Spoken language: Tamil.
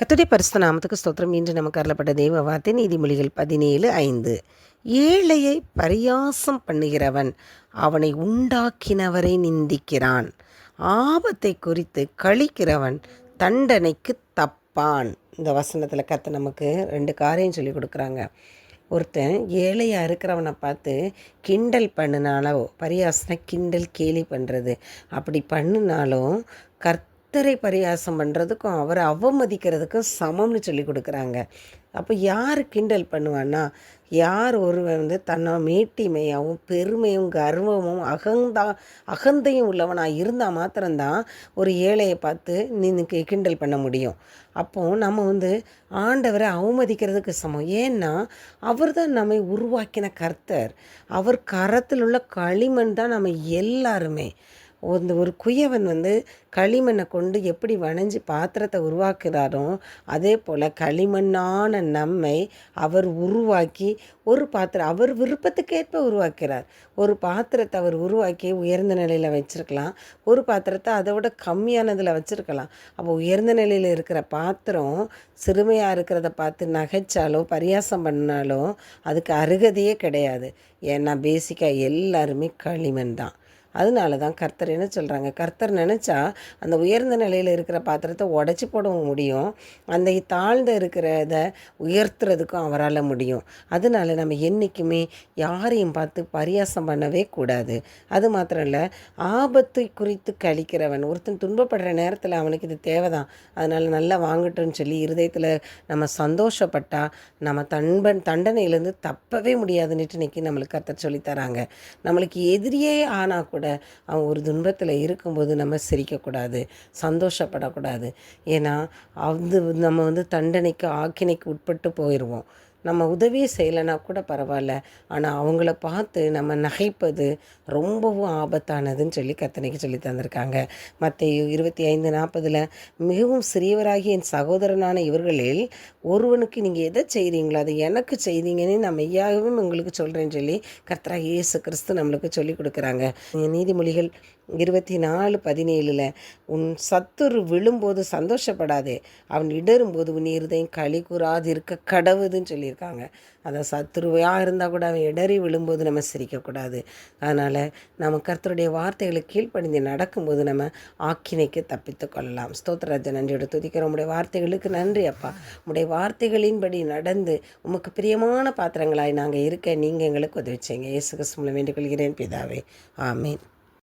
கத்துடைய பரிசு நாமத்துக்கு ஸ்தோத்திரம். இன்று நமக்கு அருளப்பட்ட தெய்வ வார்த்தை நீதிமொழிகள் பதினேழு ஐந்து. ஏழையை பரியாசம் பண்ணுகிறவன் அவனை உண்டாக்கினவரை நிந்திக்கிறான். ஆபத்தை குறித்து கழிக்கிறவன் தண்டனைக்கு தப்பான். இந்த வசனத்தில் கத்த நமக்கு ரெண்டு காரியம் சொல்லி கொடுக்குறாங்க. ஒருத்தன் ஏழையாக இருக்கிறவனை பார்த்து கிண்டல் பண்ணினாலோ பரியாசனை கிண்டல் கேலி பண்ணுறது அப்படி பண்ணினாலும் பக்தரை பரியாசம் பண்ணுறதுக்கும் அவரை அவமதிக்கிறதுக்கும் சமம்னு சொல்லி கொடுக்குறாங்க. அப்போ யார் கிண்டல் பண்ணுவான்னா யார் ஒருவன் வந்து தன்னை மேட்டிமையாகவும் பெருமையும் கர்வமும் அகந்தா அகந்தையும் உள்ளவனாக இருந்தால் மாத்திரம்தான் ஒரு ஏழையை பார்த்து நீ கிண்டல் பண்ண முடியும். அப்போது நம்ம வந்து ஆண்டவரை அவமதிக்கிறதுக்கு சமம். ஏன்னா அவர் தான் நம்மை உருவாக்கின கர்த்தர். அவர் கரத்தில் உள்ள களிமண் தான் நம்ம எல்லாருமே. அந்த ஒரு குயவன் வந்து களிமண்ணை கொண்டு எப்படி வணைஞ்சு பாத்திரத்தை உருவாக்குறாரோ அதே போல் களிமண்ணான நம்மை அவர் உருவாக்கி ஒரு பாத்திரம் அவர் விருப்பத்துக்கேற்ப உருவாக்கிறார். ஒரு பாத்திரத்தை அவர் உருவாக்கி உயர்ந்த நிலையில் வச்சுருக்கலாம். ஒரு பாத்திரத்தை அதை விட கம்மியானதில் வச்சுருக்கலாம். அப்போ உயர்ந்த நிலையில் இருக்கிற பாத்திரம் சிறுமையாக இருக்கிறத பார்த்து நகைச்சாலோ பரியாசம் பண்ணாலோ அதுக்கு அருகதையே கிடையாது. ஏன்னா பேசிக்காக எல்லாருமே களிமண் தான். அதனால தான் கர்த்தர் என்ன சொல்கிறாங்க கர்த்தர் நினச்சா அந்த உயர்ந்த நிலையில் இருக்கிற பாத்திரத்தை உடச்சி போடவும் முடியும். அந்த தாழ்ந்த இருக்கிறத உயர்த்துறதுக்கும் அவரால் முடியும். அதனால நம்ம என்றைக்குமே யாரையும் பார்த்து பரியாசம் பண்ணவே கூடாது. அது மாத்திரம் இல்லை ஆபத்தை குறித்து கழிக்கிறவன் ஒருத்தன் துன்பப்படுற நேரத்தில் அவனுக்கு இது தேவைதான். அதனால் நல்லா வாங்கட்டும்னு சொல்லி இருதயத்தில் நம்ம சந்தோஷப்பட்டால் நம்ம தன்பன் தண்டனையிலேருந்து தப்பவே முடியாதுன்னுட்டு இன்றைக்கி நம்மளுக்கு கர்த்தர் சொல்லித்தராங்க நம்மளுக்கு எதிரியே ஆனால் கூட அவன் ஒரு துன்பத்தில் இருக்கும்போது நம்ம சிரிக்கக்கூடாது சந்தோஷப்படக்கூடாது. ஏன்னா அது நம்ம வந்து தண்டனைக்கு ஆக்கினைக்கு உட்பட்டு போயிடுவோம் நம்ம உதவி செய்யலைனா கூட பரவாயில்ல. ஆனால் அவங்கள பார்த்து நம்ம நகைப்பது ரொம்பவும் ஆபத்தானதுன்னு சொல்லி கத்தனைக்கு சொல்லி தந்திருக்காங்க. மற்ற இருபத்தி ஐந்து நாற்பதில் மிகவும் சிறியவராகிய என் சகோதரனான இவர்களில் ஒருவனுக்கு நீங்கள் எதை செய்கிறீங்களோ அதை எனக்கு செய்தீங்கன்னு நான் மெய்யாகவும் உங்களுக்கு சொல்கிறேன்னு சொல்லி கர்த்தரா இயேசு கிறிஸ்து நம்மளுக்கு சொல்லி கொடுக்குறாங்க. நீதிமொழிகள் இருபத்தி நாலு பதினேழில் உன் சத்துரு விழும்போது சந்தோஷப்படாதே. அவன் இடரும்போது உன் இருதையும் களி கூறாது இருக்க கடவுதுன்னு சொல்லியிருக்காங்க. அதை சத்துருவையாக இருந்தால் கூட அவன் இடறி விழும்போது நம்ம சிரிக்கக்கூடாது அதனால் நம்ம கர்த்தருடைய வார்த்தைகளை கீழ்ப்பணிந்து நடக்கும்போது நம்ம ஆக்கினைக்கு தப்பித்து கொள்ளலாம். ஸ்தோத்ராஜன் நன்றியோட துதிக்கிறோம். உடைய வார்த்தைகளுக்கு நன்றி அப்பா. உடைய வார்த்தைகளின்படி நடந்து உமக்கு பிரியமான பாத்திரங்களாய் நாங்கள் இருக்க நீங்கள் எங்களுக்கு உதவி செய்யுங்க. இயேசு கிறிஸ்துவில் வேண்டிக் கொள்கிறேன் பிதாவே. ஆமீன்.